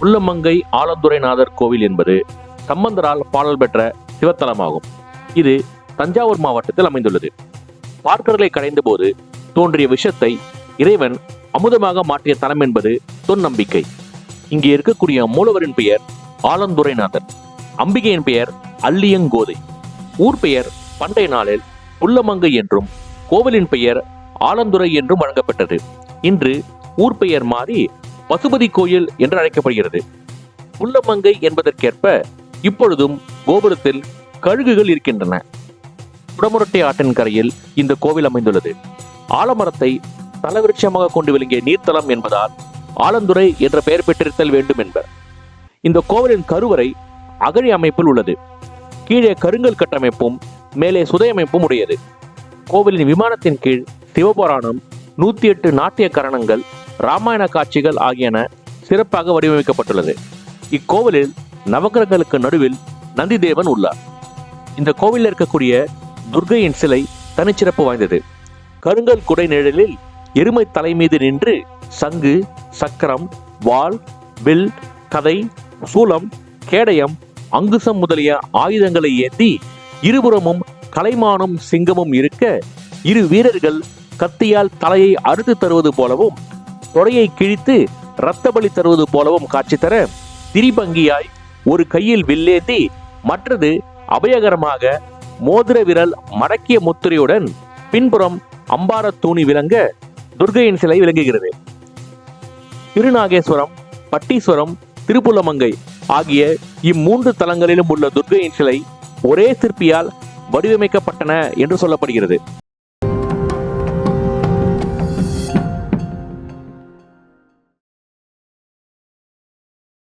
உள்ளமங்கை ஆலந்துரைநாதர் கோவில் என்பது சம்பந்தரால் பாடல் பெற்ற சிவத்தலமாகும். இது தஞ்சாவூர் மாவட்டத்தில் அமைந்துள்ளது. பார்க்கடலை கடைந்த போது தோன்றிய விஷத்தை இறைவன் அமுதமாக மாற்றிய தலம் என்பது தொன்னம்பிக்கை. இங்கே இருக்கக்கூடிய மூலவரின் பெயர் ஆலந்துரைநாதர். அம்பிகையின் பெயர் அல்லியங்கோதை. ஊர் பெயர் பண்டைய நாளில் உள்ளமங்கை என்றும் கோவிலின் பெயர் ஆலந்துரை என்றும் வழங்கப்பட்டது. இன்று ஊர் பெயர் மாறி பசுபதி கோயில் என்று அழைக்கப்படுகிறது. உள்ளமங்கை என்பதற்கேற்ப இப்பொழுதும் கோபுரத்தில் கழுகுகள் இருக்கின்றன. குடமுரட்டை ஆற்றின் கரையில் இந்த கோவில் அமைந்துள்ளது. ஆலமரத்தை தலவிருட்சமாக கொண்டு விளங்கிய நீர்த்தலம் என்பதால் ஆலந்துறை என்ற பெயர் பெற்றிருத்தல் வேண்டும் என்பர் இந்த கோவிலின் கருவறை அகழி அமைப்பில் உள்ளது. கீழே கருங்கல் கட்டமைப்பும் மேலே சுதையமைப்பும் உடையது. கோவிலின் விமானத்தின் கீழ் சிவபுராணம் நூத்தி எட்டு நாட்டிய கரணங்கள் ராமாயண காட்சிகள் ஆகியன சிறப்பாக வடிவமைக்கப்பட்டுள்ளது. இக்கோவிலில் நவகிரகங்களுக்கு நடுவில் நந்திதேவன் உள்ளார். இந்த கோவிலில் இருக்கக்கூடிய துர்கையின் சிலை தனிச்சிறப்பு வாய்ந்தது. கருங்கல் குடை நிழலில் எருமை தலை மீது நின்று சங்கு சக்கரம் வாள் வில் கதை சூலம் கேடயம் அங்குசம் முதலிய ஆயுதங்களை ஏந்தி இருபுறமும் கலைமானும் சிங்கமும் இருக்க இரு வீரர்கள் கத்தியால் தலையை அறுத்து தருவது போலவும் தொடையை கிழித்து இரத்த பலி தருவது போலவும் காட்சி தர திரிபங்கியாய் ஒரு கையில் வில்லேந்தி மற்றது அபயகரமாக மோதிர விரல் மடக்கிய முத்திரையுடன் பின்புறம் அம்பார தூணி விளங்க துர்கையின் சிலை விளங்குகிறது. திருநாகேஸ்வரம் பட்டீஸ்வரம் திருப்புலமங்கை ஆகிய இம்மூன்று தலங்களிலும் உள்ள துர்கையின் சிலை ஒரே சிற்பியால் வடிவமைக்கப்பட்டன என்று சொல்லப்படுகிறது.